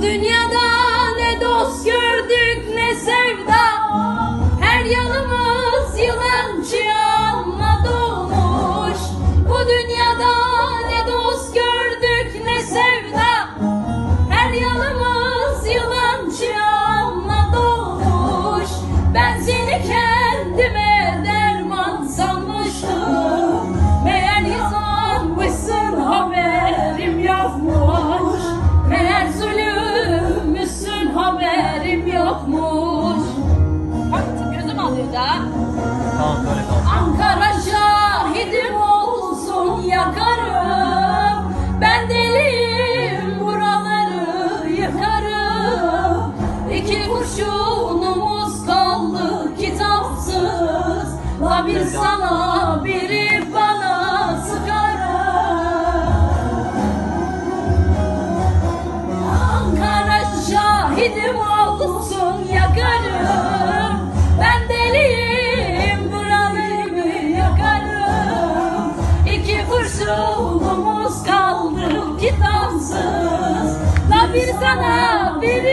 Bu dünyada ne dost gördük ne sevda. Her yanımız yılan çığanla dolmuş. Bu dünyada ne dost gördük ne sevda Bak gözüm alıyor da. Tamam böyle kalsın. Ankara şahidim olsun yakarım. Ben deliyim buraları yıkarım İki kurşunumuz kaldı kitapsız. La bir sana biri bana sıkarım İki kurşunumuz kaldı kitapsız La bir sana bana